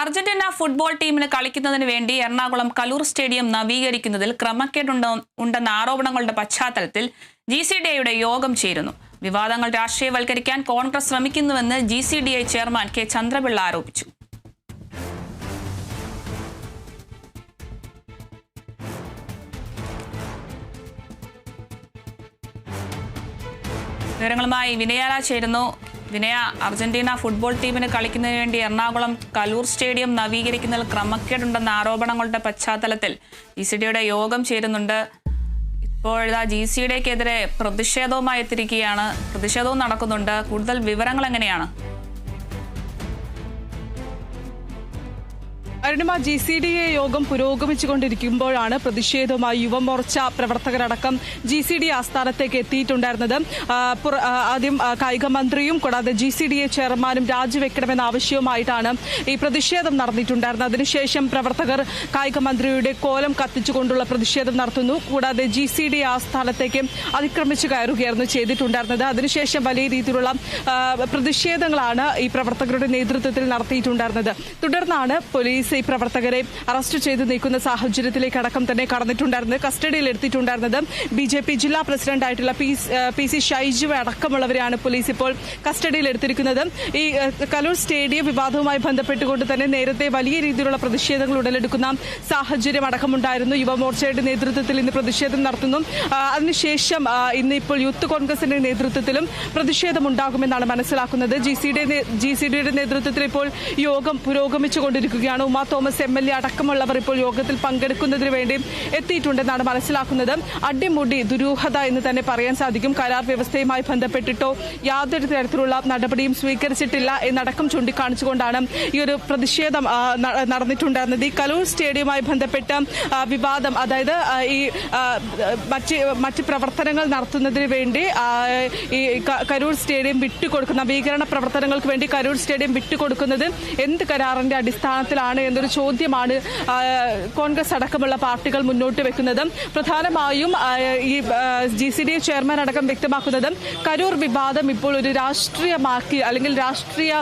Argentina football ടീമിന് കളിക്കുന്നതിന് വേണ്ടി എറണാകുളം കലൂർ സ്റ്റേഡിയം നവീകരിക്കുന്നതിൽ ക്രമക്കേട് ഉണ്ടെന്ന ആരോപണങ്ങളുടെ പശ്ചാത്തലത്തിൽ ജി സി ഡി ഐയുടെ യോഗം ചേരുന്നു. വിവാദങ്ങൾ രാഷ്ട്രീയവൽക്കരിക്കാൻ Congress ശ്രമിക്കുന്നുവെന്ന് G C D I chairman K Chandrapillai ആരോപിച്ചു. വിവരങ്ങളുമായി വിനയാല ചേരുന്നു. വിനയ അർജന്റീന ഫുട്ബോൾ ടീമിന് കളിക്കുന്നതിന് വേണ്ടി എറണാകുളം കലൂർ സ്റ്റേഡിയം നവീകരിക്കുന്നതിൽ ക്രമക്കേടുണ്ടെന്ന ആരോപണങ്ങളുടെ പശ്ചാത്തലത്തിൽ ജി സി ഡിയുടെ യോഗം ചേരുന്നുണ്ട്. ഇപ്പോഴിതാ ജി സി ഡിക്കെതിരെ പ്രതിഷേധവുമായി എത്തിയിരിക്കുകയാണ്. പ്രതിഷേധവും നടക്കുന്നുണ്ട്. കൂടുതൽ വിവരങ്ങൾ എങ്ങനെയാണ്? Arunima G C D A യോഗം പുരോഗമിച്ചുകൊണ്ടിരിക്കുമ്പോഴാണ് പ്രതിഷേധവുമായി യുവമോർച്ച പ്രവർത്തകരടക്കം ജി സി ഡി ആസ്ഥാനത്തേക്ക് എത്തിയിട്ടുണ്ടായിരുന്നത്. ആദ്യം കായിക മന്ത്രിയും കൂടാതെ ജി സി ഡി എ ചെയർമാനും രാജിവെക്കണമെന്ന ആവശ്യവുമായിട്ടാണ് ഈ പ്രതിഷേധം നടന്നിട്ടുണ്ടായിരുന്നത്. അതിനുശേഷം പ്രവർത്തകർ കായിക മന്ത്രിയുടെ കോലം കത്തിച്ചുകൊണ്ടുള്ള പ്രതിഷേധം നടത്തുന്നു. കൂടാതെ ജി സി ഡി ആസ്ഥാനത്തേക്ക് അതിക്രമിച്ചു കയറുകയായിരുന്നു ചെയ്തിട്ടുണ്ടായിരുന്നത്. അതിനുശേഷം വലിയ രീതിയിലുള്ള പ്രതിഷേധങ്ങളാണ് ഈ പ്രവർത്തകരുടെ നേതൃത്വത്തിൽ നടത്തിയിട്ടുണ്ടായിരുന്നത്. തുടർന്നാണ് പോലീസ് ഈ പ്രവർത്തകരെ അറസ്റ്റ് ചെയ്ത് നീക്കുന്ന സാഹചര്യത്തിലേക്ക് അടക്കം തന്നെ കടന്നിട്ടുണ്ടായിരുന്നത് കസ്റ്റഡിയിൽ എടുത്തിട്ടുണ്ടായിരുന്നത് ബി ജെ പി ജില്ലാ പ്രസിഡന്റായിട്ടുള്ള പി സ്- ഷൈജു അടക്കമുള്ളവരെയാണ് പോലീസ് ഇപ്പോൾ കസ്റ്റഡിയിൽ എടുത്തിരിക്കുന്നത്. ഈ കലൂർ സ്റ്റേഡിയം വിവാദവുമായി ബന്ധപ്പെട്ടുകൊണ്ട് തന്നെ നേരത്തെ വലിയ രീതിയിലുള്ള പ്രതിഷേധങ്ങൾ ഉടലെടുക്കുന്ന സാഹചര്യം അടക്കമുണ്ടായിരുന്നു. യുവമോർച്ചയുടെ നേതൃത്വത്തിൽ ഇന്ന് പ്രതിഷേധം നടത്തുന്നു. അതിനുശേഷം ഇന്ന് ഇപ്പോൾ യൂത്ത് കോൺഗ്രസിന്റെ നേതൃത്വത്തിലും പ്രതിഷേധമുണ്ടാകുമെന്നാണ് മനസ്സിലാക്കുന്നത്. ജി സി ഡിയുടെ നേതൃത്വത്തിൽ ഇപ്പോൾ യോഗം പുരോഗമിച്ചുകൊണ്ടിരിക്കുകയാണ്. Uma Thomas M L A അടക്കമുള്ളവർ ഇപ്പോൾ യോഗത്തിൽ പങ്കെടുക്കുന്നതിന് വേണ്ടി എത്തിയിട്ടുണ്ടെന്നാണ് മനസ്സിലാക്കുന്നത്. അടിമുടി ദുരൂഹത എന്ന് തന്നെ പറയാൻ സാധിക്കും. കരാർ വ്യവസ്ഥയുമായി ബന്ധപ്പെട്ടിട്ടോ യാതൊരു തരത്തിലുള്ള നടപടിയും സ്വീകരിച്ചിട്ടില്ല എന്നടക്കം ചൂണ്ടിക്കാണിച്ചുകൊണ്ടാണ് ഈ ഒരു പ്രതിഷേധം നടന്നിട്ടുണ്ടായിരുന്നത്. ഈ കലൂർ സ്റ്റേഡിയവുമായി ബന്ധപ്പെട്ട വിവാദം അതായത് ഈ മറ്റ് മറ്റ് പ്രവർത്തനങ്ങൾ നടത്തുന്നതിന് വേണ്ടി ഈ കരൂർ സ്റ്റേഡിയം വിട്ടുകൊടുക്കുന്ന നവീകരണ പ്രവർത്തനങ്ങൾക്ക് വേണ്ടി കരൂർ സ്റ്റേഡിയം വിട്ടുകൊടുക്കുന്നത് എന്ത് കരാറിന്റെ അടിസ്ഥാനത്തിലാണ് എന്നൊരു ചോദ്യമാണ് കോൺഗ്രസ് അടക്കമുള്ള പാർട്ടികൾ മുന്നോട്ട് വെക്കുന്നത്. പ്രധാനമായും ഈ ജി സി ഡി ചെയർമാൻ അടക്കം വ്യക്തമാക്കുന്നത് കരൂർ വിവാദം ഇപ്പോൾ ഒരു രാഷ്ട്രീയമാക്കി അല്ലെങ്കിൽ രാഷ്ട്രീയ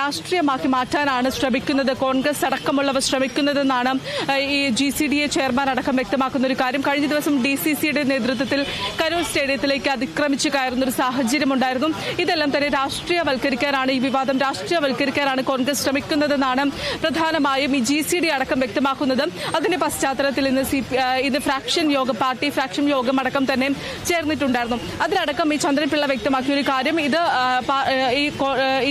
രാഷ്ട്രീയമാക്കി മാറ്റാനാണ് ശ്രമിക്കുന്നത്. കോൺഗ്രസ് അടക്കമുള്ളവർ ശ്രമിക്കുന്നതെന്നാണ് ഈ G C D A chairman അടക്കം വ്യക്തമാക്കുന്ന ഒരു കാര്യം. കഴിഞ്ഞ ദിവസം ഡി സി സിയുടെ നേതൃത്വത്തിൽ കരൂർ സ്റ്റേഡിയത്തിലേക്ക് അതിക്രമിച്ച് കയറുന്ന ഒരു സാഹചര്യം ഉണ്ടായിരുന്നു ഇതെല്ലാം തന്നെ രാഷ്ട്രീയവൽക്കരിക്കാനാണ് ഈ വിവാദം. രാഷ്ട്രീയവൽക്കരിക്കാനാണ് കോൺഗ്രസ് ശ്രമിക്കുന്നതെന്നാണ് പ്രധാനമായും ഈ ജി സി ഡി അടക്കം വ്യക്തമാക്കുന്നത് അതിന്റെ പശ്ചാത്തലത്തിൽ ഇന്ന് സി ഇത് ഫ്രാക്ഷൻ യോഗ പാർട്ടി ഫ്രാക്ഷൻ യോഗം അടക്കം തന്നെ ചേർന്നിട്ടുണ്ടായിരുന്നു. അതിലടക്കം ഈ ചന്ദ്രൻപിള്ള വ്യക്തമാക്കിയ ഒരു കാര്യം ഇത്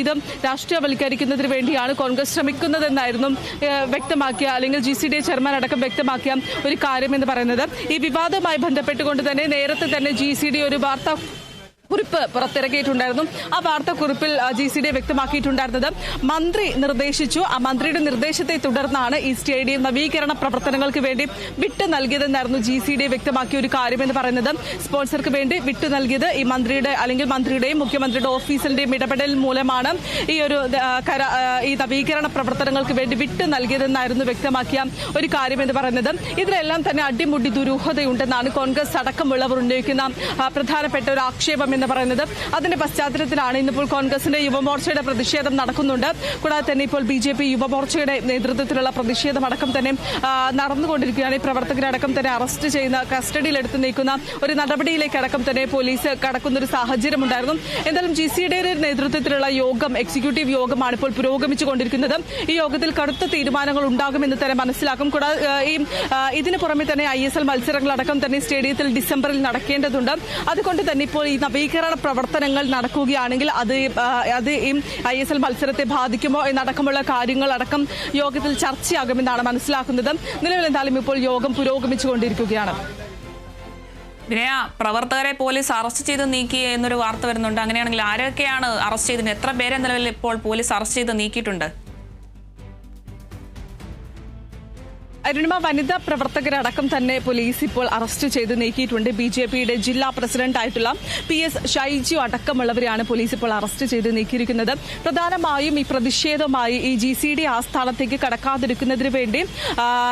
ഇത് രാഷ്ട്രീയവൽക്കരിക്കുന്നതിന് വേണ്ടിയാണ് കോൺഗ്രസ് ശ്രമിക്കുന്നതെന്നായിരുന്നു വ്യക്തമാക്കിയ അല്ലെങ്കിൽ ജി സി ഡി ചെയർമാൻ അടക്കം വ്യക്തമാക്കിയ ഒരു കാര്യം എന്ന് പറയുന്നത്. ഈ വിവാദവുമായി ബന്ധപ്പെട്ടുകൊണ്ട് തന്നെ നേരത്തെ തന്നെ ജി സി ഡി ഒരു വാർത്ത കുറിപ്പ് പുറത്തിറക്കിയിട്ടുണ്ടായിരുന്നു. ആ വാർത്താക്കുറിപ്പിൽ ജി സി ഡി വ്യക്തമാക്കിയിട്ടുണ്ടായിരുന്നത് മന്ത്രി നിർദ്ദേശിച്ചു. ആ മന്ത്രിയുടെ നിർദ്ദേശത്തെ തുടർന്നാണ് ഈ സ്റ്റേഡിയം നവീകരണ പ്രവർത്തനങ്ങൾക്ക് വേണ്ടി വിട്ടു നൽകിയതെന്നായിരുന്നു ജി സി ഡി വ്യക്തമാക്കിയ ഒരു കാര്യമെന്ന് പറയുന്നത്. സ്പോൺസർക്ക് വേണ്ടി വിട്ടു നൽകിയത് ഈ മന്ത്രിയുടെ അല്ലെങ്കിൽ മന്ത്രിയുടെയും മുഖ്യമന്ത്രിയുടെ ഓഫീസിന്റെയും ഇടപെടൽ മൂലമാണ് ഈ ഒരു ഈ നവീകരണ പ്രവർത്തനങ്ങൾക്ക് വേണ്ടി വിട്ടു നൽകിയതെന്നായിരുന്നു വ്യക്തമാക്കിയ ഒരു കാര്യമെന്ന് പറയുന്നത്. ഇതിലെല്ലാം തന്നെ അടിമുടി ദുരൂഹതയുണ്ടെന്നാണ് കോൺഗ്രസ് അടക്കമുള്ളവർ ഉന്നയിക്കുന്ന പ്രധാനപ്പെട്ട ഒരു ആക്ഷേപം എന്ന് പറയുന്നത്. അതിന്റെ പശ്ചാത്തലത്തിലാണ് ഇന്നിപ്പോൾ കോൺഗ്രസിന്റെ യുവമോർച്ചയുടെ പ്രതിഷേധം നടക്കുന്നുണ്ട്. കൂടാതെ തന്നെ ഇപ്പോൾ ബി ജെ പി യുവമോർച്ചയുടെ നേതൃത്വത്തിലുള്ള പ്രതിഷേധം അടക്കം തന്നെ നടന്നുകൊണ്ടിരിക്കുകയാണ്. ഈ പ്രവർത്തകരടക്കം തന്നെ അറസ്റ്റ് ചെയ്യുന്ന കസ്റ്റഡിയിലെടുത്ത് നീക്കുന്ന ഒരു നടപടിയിലേക്ക് അടക്കം തന്നെ പോലീസ് കടക്കുന്ന ഒരു സാഹചര്യം ഉണ്ടായിരുന്നു എന്തായാലും ജി സി ഡിയുടെ നേതൃത്വത്തിലുള്ള യോഗം എക്സിക്യൂട്ടീവ് യോഗമാണ് ഇപ്പോൾ പുരോഗമിച്ചുകൊണ്ടിരിക്കുന്നത് ഈ യോഗത്തിൽ കടുത്ത തീരുമാനങ്ങൾ ഉണ്ടാകുമെന്ന് തന്നെ മനസ്സിലാക്കും. കൂടാതെ ഈ ഇതിനു പുറമെ തന്നെ ഐ എസ് എൽ മത്സരങ്ങളടക്കം തന്നെ സ്റ്റേഡിയത്തിൽ ഡിസംബറിൽ നടക്കേണ്ടതുണ്ട്. അതുകൊണ്ട് തന്നെ ഇപ്പോൾ ഈ നവീകരണ പ്രവർത്തനങ്ങൾ നടക്കുകയാണെങ്കിൽ അത് അത് ഈ ഐ എസ് എൽ മത്സരത്തെ ബാധിക്കുമോ എന്നടക്കമുള്ള കാര്യങ്ങളടക്കം യോഗത്തിൽ ചർച്ചയാകുമെന്നാണ് മനസ്സിലാക്കുന്നത്. നിലവിൽ എന്തായാലും ഇപ്പോൾ യോഗം പുരോഗമിച്ചുകൊണ്ടിരിക്കുകയാണ്. വിനയ പ്രവർത്തകരെ പോലീസ് അറസ്റ്റ് ചെയ്ത് നീക്കി എന്നൊരു വാർത്ത വരുന്നുണ്ട്. അങ്ങനെയാണെങ്കിൽ ആരൊക്കെയാണ് അറസ്റ്റ് ചെയ്തത് എത്ര പേരെ നിലവിൽ ഇപ്പോൾ പോലീസ് അറസ്റ്റ് ചെയ്ത് നീക്കിയിട്ടുണ്ട്? അരുണിമ വനിതാ പ്രവർത്തകരടക്കം തന്നെ പോലീസ് ഇപ്പോൾ അറസ്റ്റ് ചെയ്ത് നീക്കിയിട്ടുണ്ട്. ബി ജെ പിയുടെ ജില്ലാ പ്രസിഡന്റായിട്ടുള്ള പി എസ് ഷൈജു അടക്കമുള്ളവരെയാണ് പോലീസ് ഇപ്പോൾ അറസ്റ്റ് ചെയ്ത് നീക്കിയിരിക്കുന്നത്. പ്രധാനമായും ഈ പ്രതിഷേധമായി ഈ ജി സി ഡി ആസ്ഥാനത്തേക്ക് കടക്കാതിരിക്കുന്നതിന് വേണ്ടി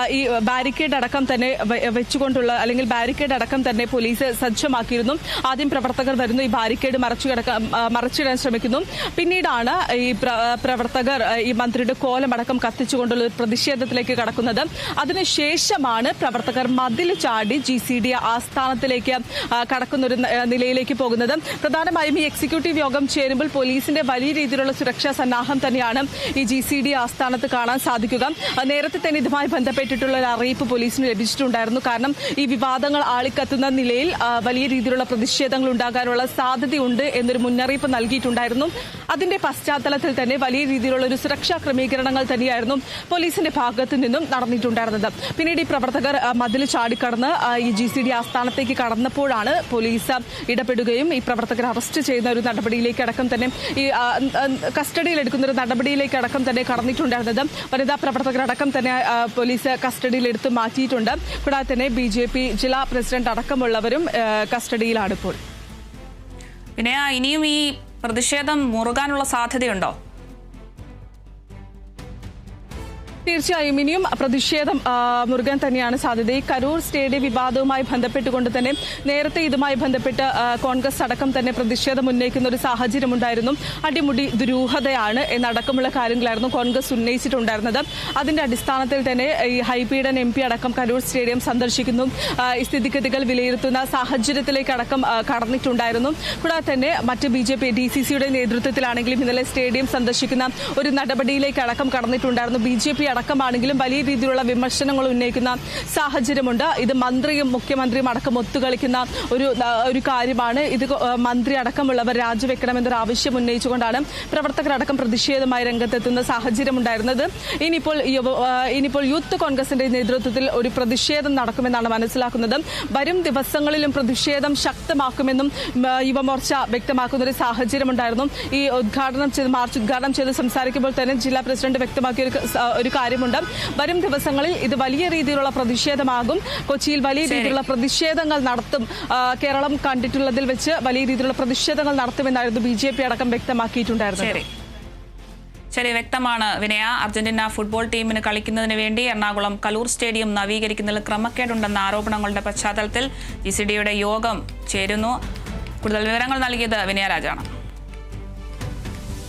ഈ ബാരിക്കേഡ് അടക്കം തന്നെ വെച്ചുകൊണ്ടുള്ള അല്ലെങ്കിൽ ബാരിക്കേഡ് അടക്കം തന്നെ പോലീസ് സജ്ജമാക്കിയിരുന്നു. ആദ്യം പ്രവർത്തകർ വരുന്നു ഈ ബാരിക്കേഡ് മറച്ചു കിടക്കാൻ മറച്ചിടാൻ ശ്രമിക്കുന്നു. പിന്നീടാണ് ഈ പ്ര- പ്രവർത്തകർ ഈ മന്ത്രിയുടെ കോലമടക്കം കത്തിച്ചുകൊണ്ടുള്ള പ്രതിഷേധത്തിലേക്ക് കടക്കുന്നത്. അതിനുശേഷമാണ് പ്രവർത്തകർ മതിൽ ചാടി ജി സി ഡി ആസ്ഥാനത്തിലേക്ക് കടക്കുന്നൊരു നിലയിലേക്ക് പോകുന്നത്. പ്രധാനമായും ഈ എക്സിക്യൂട്ടീവ് യോഗം ചേരുമ്പോൾ പോലീസിന്റെ വലിയ രീതിയിലുള്ള സുരക്ഷാ സന്നാഹം തന്നെയാണ് ഈ ജി സി ഡി ആസ്ഥാനത്ത് കാണാൻ സാധിക്കുക. നേരത്തെ തന്നെ ഇതുമായി ബന്ധപ്പെട്ടിട്ടുള്ള ഒരു അറിയിപ്പ് പോലീസിന് ലഭിച്ചിട്ടുണ്ടായിരുന്നു. കാരണം ഈ വിവാദങ്ങൾ ആളിക്കത്തുന്ന നിലയിൽ വലിയ രീതിയിലുള്ള പ്രതിഷേധങ്ങൾ ഉണ്ടാകാനുള്ള സാധ്യതയുണ്ട് എന്നൊരു മുന്നറിയിപ്പ് നൽകിയിട്ടുണ്ടായിരുന്നു. അതിന്റെ പശ്ചാത്തലത്തിൽ തന്നെ വലിയ രീതിയിലുള്ള ഒരു സുരക്ഷാ ക്രമീകരണങ്ങൾ തന്നെയായിരുന്നു പോലീസിന്റെ ഭാഗത്തു നിന്നും നടന്നിട്ടുണ്ടായിരുന്നത് പിന്നീട് ഈ പ്രവർത്തകർ മതിൽ ചാടിക്കടന്ന് ഈ ജി സി ഡി ആസ്ഥാനത്തേക്ക് കടന്നപ്പോഴാണ് പോലീസ് ഇടപെടുകയും ഈ പ്രവർത്തകരെ അറസ്റ്റ് ചെയ്യുന്ന ഒരു നടപടിയിലേക്ക് അടക്കം തന്നെ ഈ കസ്റ്റഡിയിൽ എടുക്കുന്ന ഒരു നടപടിയിലേക്ക് അടക്കം തന്നെ കടന്നിട്ടുണ്ടായിരുന്നത്. വനിതാ പ്രവർത്തകരടക്കം തന്നെ പോലീസ് കസ്റ്റഡിയിൽ എടുത്ത് മാറ്റിയിട്ടുണ്ട്. കൂടാതെ തന്നെ ബി ജെ പി ജില്ലാ പ്രസിഡന്റ് അടക്കമുള്ളവരും കസ്റ്റഡിയിലാണ് ഇപ്പോൾ. പിന്നെ ഇനിയും ഈ പ്രതിഷേധം മുറുകാനുള്ള സാധ്യതയുണ്ടോ? തീർച്ചയായും ഇനിയും പ്രതിഷേധം മുറുകാൻ തന്നെയാണ് സാധ്യത. ഈ കരൂർ സ്റ്റേഡിയം വിവാദവുമായി ബന്ധപ്പെട്ടുകൊണ്ട് തന്നെ നേരത്തെ ഇതുമായി ബന്ധപ്പെട്ട് കോൺഗ്രസ് അടക്കം തന്നെ പ്രതിഷേധം ഉന്നയിക്കുന്ന ഒരു സാഹചര്യം ഉണ്ടായിരുന്നു. അടിമുടി ദുരൂഹതയാണ് എന്നടക്കമുള്ള കാര്യങ്ങളായിരുന്നു കോൺഗ്രസ് ഉന്നയിച്ചിട്ടുണ്ടായിരുന്നത്. അതിന്റെ അടിസ്ഥാനത്തിൽ തന്നെ ഈ ഹൈപീഡൻ എം പി അടക്കം കരൂർ സ്റ്റേഡിയം സന്ദർശിക്കുന്നു. സ്ഥിതിഗതികൾ വിലയിരുത്തുന്ന സാഹചര്യത്തിലേക്ക് അടക്കം ആ, കടന്നിട്ടുണ്ടായിരുന്നു. കൂടാതെ തന്നെ മറ്റ് B J P D C സിയുടെ നേതൃത്വത്തിലാണെങ്കിലും ഇന്നലെ സ്റ്റേഡിയം സന്ദർശിക്കുന്ന ഒരു നടപടിയിലേക്ക് അടക്കം കടന്നിട്ടുണ്ടായിരുന്നു. ബി ജെ പി അടക്കമാണെങ്കിലും വലിയ രീതിയിലുള്ള വിമർശനങ്ങൾ ഉന്നയിക്കുന്ന സാഹചര്യമുണ്ട്. ഇത് മന്ത്രിയും മുഖ്യമന്ത്രിയും അടക്കം ഒത്തുകളിക്കുന്ന ഒരു ഒരു കാര്യമാണ്. ഇത് മന്ത്രി അടക്കമുള്ളവർ രാജിവെക്കണമെന്നൊരു ആവശ്യം ഉന്നയിച്ചുകൊണ്ടാണ് പ്രവർത്തകരടക്കം പ്രതിഷേധമായി രംഗത്തെത്തുന്ന സാഹചര്യമുണ്ടായിരുന്നത് ഇനിയിപ്പോൾ ഇനിയിപ്പോൾ യൂത്ത് കോൺഗ്രസിന്റെ നേതൃത്വത്തിൽ ഒരു പ്രതിഷേധം നടക്കുമെന്നാണ് മനസ്സിലാക്കുന്നത്. വരും ദിവസങ്ങളിലും പ്രതിഷേധം ശക്തമാക്കുമെന്നും യുവമോർച്ച വ്യക്തമാക്കുന്ന ഒരു സാഹചര്യമുണ്ടായിരുന്നു. ഈ ഉദ്ഘാടനം ചെയ്ത് മാർച്ച് ഉദ്ഘാടനം ചെയ്ത് സംസാരിക്കുമ്പോൾ തന്നെ ജില്ലാ പ്രസിഡന്റ് വ്യക്തമാക്കിയ ഒരു കാര്യം കാര്യമുണ്ട്. വരും ദിവസങ്ങളിൽ ഇത് വലിയ രീതിയിലുള്ള പ്രതിഷേധമാകും. കൊച്ചിയിൽ വലിയ രീതിയിലുള്ള പ്രതിഷേധങ്ങൾ നടത്തും. കേരളം കണ്ടിട്ടുള്ളതിൽ വെച്ച് വലിയ രീതിയിലുള്ള പ്രതിഷേധങ്ങൾ നടത്തുമെന്നായിരുന്നു ബി ജെ പി അടക്കം വ്യക്തമാക്കിയിട്ടുണ്ടായിരുന്നത്. ശരി. ശരി വ്യക്തമാണ് വിനയ. അർജന്റീന ഫുട്ബോൾ ടീമിന് കളിക്കുന്നതിന് വേണ്ടി എറണാകുളം കലൂർ സ്റ്റേഡിയം നവീകരിക്കുന്നതിൽ ക്രമക്കേടുണ്ടെന്ന ആരോപണങ്ങളുടെ പശ്ചാത്തലത്തിൽ ജി സി ഡിയുടെ യോഗം ചേരുന്നു. കൂടുതൽ വിവരങ്ങൾ നൽകിയത് വിനയ രാജാണ്.